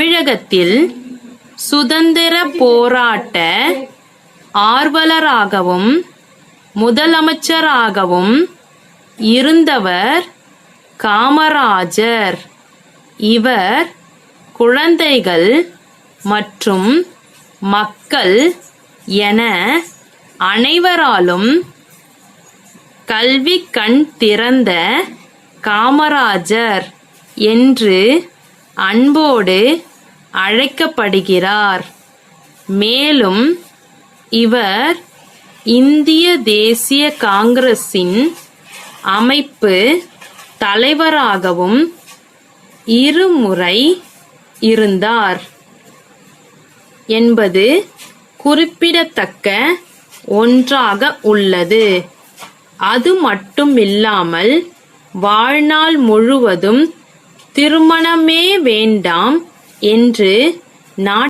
தமிழகத்தில் சுதந்திர போராட்ட ஆர்வலராகவும் முதலமைச்சராகவும் இருந்தவர் காமராஜர். இவர் குழந்தைகள் மற்றும் மக்கள் என அனைவராலும் கல்வி கண் திறந்த காமராஜர் என்று அன்போடு அழைக்கப்படுகிறார். மேலும் இவர் இந்திய தேசிய காங்கிரசின் அமைப்பு தலைவராகவும் இருமுறை இருந்தார் என்பது குறிப்பிடத்தக்க ஒன்றாக உள்ளது. அது மட்டுமில்லாமல் வாழ்நாள் முழுவதும் திருமணமே வேண்டாம் என்று நாட்டு